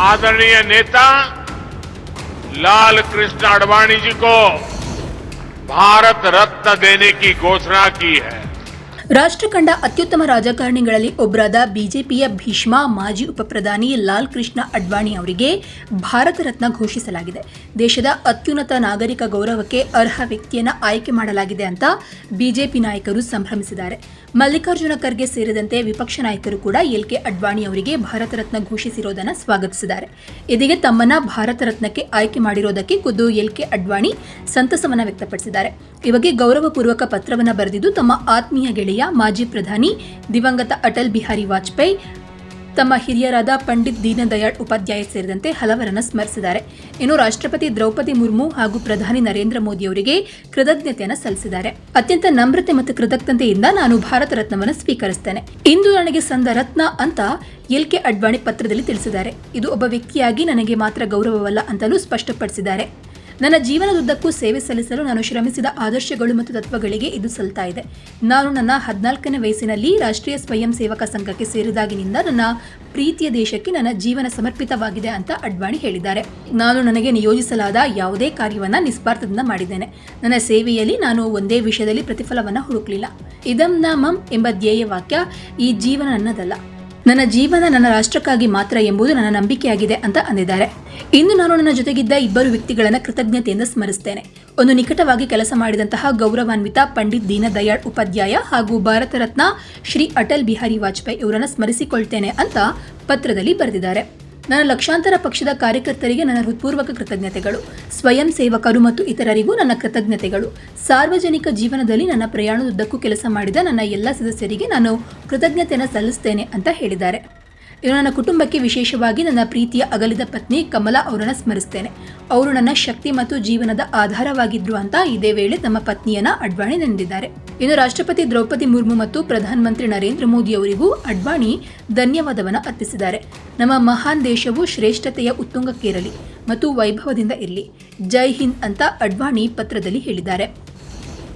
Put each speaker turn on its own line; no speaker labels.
आदरणीय नेता लाल कृष्ण आडवाणी जी को भारत रत्न देने की घोषणा की है
ರಾಷ್ಟ್ರ ಕಂಡ ಅತ್ಯುತ್ತಮ ರಾಜಕಾರಣಿಗಳಲ್ಲಿ ಒಬ್ಬರಾದ ಬಿಜೆಪಿಯ ಭೀಷ್ಮ ಮಾಜಿ ಉಪಪ್ರಧಾನಿ ಲಾಲ್ ಕೃಷ್ಣ ಅಡ್ವಾಣಿ ಅವರಿಗೆ ಭಾರತ ರತ್ನ ಘೋಷಿಸಲಾಗಿದೆ ದೇಶದ ಅತ್ಯುನ್ನತ ನಾಗರಿಕ ಗೌರವಕ್ಕೆ ಅರ್ಹ ವ್ಯಕ್ತಿಯನ್ನ ಆಯ್ಕೆ ಮಾಡಲಾಗಿದೆ ಅಂತ ಬಿಜೆಪಿ ನಾಯಕರು ಸಂಭ್ರಮಿಸಿದ್ದಾರೆ ಮಲ್ಲಿಕಾರ್ಜುನ ಖರ್ಗೆ ಸೇರಿದಂತೆ ವಿಪಕ್ಷ ನಾಯಕರು ಕೂಡ ಎಲ್ ಕೆ ಅಡ್ವಾಣಿ ಅವರಿಗೆ ಭಾರತ ರತ್ನ ಘೋಷಿಸಿರೋದನ್ನು ಸ್ವಾಗತಿಸಿದ್ದಾರೆ. ಇದೀಗ ತಮ್ಮನ್ನ ಭಾರತ ರತ್ನಕ್ಕೆ ಆಯ್ಕೆ ಮಾಡಿರೋದಕ್ಕೆ ಖುದ್ದು ಎಲ್ ಕೆ ಅಡ್ವಾಣಿ ಸಂತಸವನ್ನ ವ್ಯಕ್ತಪಡಿಸಿದ್ದಾರೆ. ಈ ಬಗ್ಗೆ ಗೌರವಪೂರ್ವಕ ಪತ್ರವನ್ನ ಬರೆದಿದ್ದು ತಮ್ಮ ಆತ್ಮೀಯ ಗೆಳೆಯ ಮಾಜಿ ಪ್ರಧಾನಿ ದಿವಂಗತ ಅಟಲ್ ಬಿಹಾರಿ ವಾಜಪೇಯಿ ತಮ್ಮ ಹಿರಿಯರಾದ ಪಂಡಿತ್ ದೀನದಯಾಳ್ ಉಪಾಧ್ಯಾಯ ಸೇರಿದಂತೆ ಹಲವರನ್ನು ಸ್ಮರಿಸಿದ್ದಾರೆ. ಇನ್ನು ರಾಷ್ಟ್ರಪತಿ ದ್ರೌಪದಿ ಮುರ್ಮು ಹಾಗೂ ಪ್ರಧಾನಿ ನರೇಂದ್ರ ಮೋದಿ ಅವರಿಗೆ ಕೃತಜ್ಞತೆಯನ್ನು ಸಲ್ಲಿಸಿದ್ದಾರೆ. ಅತ್ಯಂತ ನಮ್ರತೆ ಮತ್ತು ಕೃತಜ್ಞತೆಯಿಂದ ನಾನು ಭಾರತ ರತ್ನವನ್ನು ಸ್ವೀಕರಿಸುತ್ತೇನೆ ಇಂದು ನನಗೆ ಸಂದ ರತ್ನ ಅಂತ ಎಲ್ ಕೆ ಅಡ್ವಾಣಿ ಪತ್ರದಲ್ಲಿ ತಿಳಿಸಿದ್ದಾರೆ. ಇದು ಒಬ್ಬ ವ್ಯಕ್ತಿಯಾಗಿ ನನಗೆ ಮಾತ್ರ ಗೌರವವಲ್ಲ ಅಂತಲೂ ಸ್ಪಷ್ಟಪಡಿಸಿದ್ದಾರೆ. ನನ್ನ ಜೀವನದುದ್ದಕ್ಕೂ ಸೇವೆ ಸಲ್ಲಿಸಲು ನಾನು ಶ್ರಮಿಸಿದ ಆದರ್ಶಗಳು ಮತ್ತು ತತ್ವಗಳಿಗೆ ಇದು ಸಲ್ತಾ ಇದೆ. ನಾನು ನನ್ನ ಹದಿನಾಲ್ಕನೇ ವಯಸ್ಸಿನಲ್ಲಿ ರಾಷ್ಟ್ರೀಯ ಸ್ವಯಂ ಸೇವಕ ಸಂಘಕ್ಕೆ ಸೇರಿದಾಗಿನಿಂದ ನನ್ನ ಪ್ರೀತಿಯ ದೇಶಕ್ಕೆ ನನ್ನ ಜೀವನ ಸಮರ್ಪಿತವಾಗಿದೆ ಅಂತ ಅಡ್ವಾಣಿ ಹೇಳಿದ್ದಾರೆ. ನಾನು ನನಗೆ ನಿಯೋಜಿಸಲಾದ ಯಾವುದೇ ಕಾರ್ಯವನ್ನ ನಿಸ್ವಾರ್ಥದಿಂದ ಮಾಡಿದ್ದೇನೆ. ನನ್ನ ಸೇವೆಯಲ್ಲಿ ನಾನು ಒಂದೇ ವಿಷಯದಲ್ಲಿ ಪ್ರತಿಫಲವನ್ನು ಹುಡುಕಲಿಲ್ಲ. ಇದಂ ನಾಮಂ ಎಂಬ ಧ್ಯೇಯ ವಾಕ್ಯ ಈ ಜೀವನ ನನ್ನದಲ್ಲ. ನನ್ನ ಜೀವನ ನನ್ನ ರಾಷ್ಟ್ರಕ್ಕಾಗಿ ಮಾತ್ರ ಎಂಬುದು ನನ್ನ ನಂಬಿಕೆಯಾಗಿದೆ ಅಂತ ಅಂದಿದ್ದಾರೆ. ಇಂದು ನಾನು ನನ್ನ ಜೊತೆಗಿದ್ದ ಇಬ್ಬರು ವ್ಯಕ್ತಿಗಳನ್ನು ಕೃತಜ್ಞತೆಯಿಂದ ಸ್ಮರಿಸ್ತೇನೆ. ಒಂದು ನಿಕಟವಾಗಿ ಕೆಲಸ ಮಾಡಿದಂತಹ ಗೌರವಾನ್ವಿತ ಪಂಡಿತ್ ದೀನದಯಾಳ್ ಉಪಾಧ್ಯಾಯ ಹಾಗೂ ಭಾರತ ರತ್ನ ಶ್ರೀ ಅಟಲ್ ಬಿಹಾರಿ ವಾಜಪೇಯಿ ಇವರನ್ನು ಸ್ಮರಿಸಿಕೊಳ್ತೇನೆ ಅಂತ ಪತ್ರದಲ್ಲಿ ಬರೆದಿದ್ದಾರೆ. ನನ್ನ ಲಕ್ಷಾಂತರ ಪಕ್ಷದ ಕಾರ್ಯಕರ್ತರಿಗೆ ನನ್ನ ಹೃತ್ಪೂರ್ವಕ ಕೃತಜ್ಞತೆಗಳು. ಸ್ವಯಂ ಸೇವಕರು ಮತ್ತು ಇತರರಿಗೂ ನನ್ನ ಕೃತಜ್ಞತೆಗಳು. ಸಾರ್ವಜನಿಕ ಜೀವನದಲ್ಲಿ ನನ್ನ ಪ್ರಯಾಣದುದ್ದಕ್ಕೂ ಕೆಲಸ ಮಾಡಿದ ನನ್ನ ಎಲ್ಲ ಸದಸ್ಯರಿಗೆ ನಾನು ಕೃತಜ್ಞತೆಯನ್ನು ಸಲ್ಲಿಸ್ತೇನೆ ಅಂತ ಹೇಳಿದ್ದಾರೆ. ಇನ್ನು ನನ್ನ ಕುಟುಂಬಕ್ಕೆ ವಿಶೇಷವಾಗಿ ನನ್ನ ಪ್ರೀತಿಯ ಅಗಲಿದ ಪತ್ನಿ ಕಮಲಾ ಅವರನ್ನು ಸ್ಮರಿಸ್ತೇನೆ. ಅವರು ನನ್ನ ಶಕ್ತಿ ಮತ್ತು ಜೀವನದ ಆಧಾರವಾಗಿದ್ರು ಅಂತ ಇದೇ ವೇಳೆ ತಮ್ಮ ಪತ್ನಿಯನ್ನ ಅಡ್ವಾಣಿ ನೆನೆದಿದ್ದಾರೆ ಇನ್ನು ರಾಷ್ಟ್ರಪತಿ ದ್ರೌಪದಿ ಮುರ್ಮು ಮತ್ತು ಪ್ರಧಾನಮಂತ್ರಿ ನರೇಂದ್ರ ಮೋದಿ ಅವರಿಗೂ ಅಡ್ವಾಣಿ ಧನ್ಯವಾದವನ್ನು ಅರ್ಪಿಸಿದ್ದಾರೆ. ನಮ್ಮ ಮಹಾನ್ ದೇಶವು ಶ್ರೇಷ್ಠತೆಯ ಉತ್ತುಂಗಕ್ಕೇರಲಿ ಮತ್ತು ವೈಭವದಿಂದ ಇರಲಿ. ಜೈ ಹಿಂದ್ ಅಂತ ಅಡ್ವಾಣಿ ಪತ್ರದಲ್ಲಿ ಹೇಳಿದ್ದಾರೆ.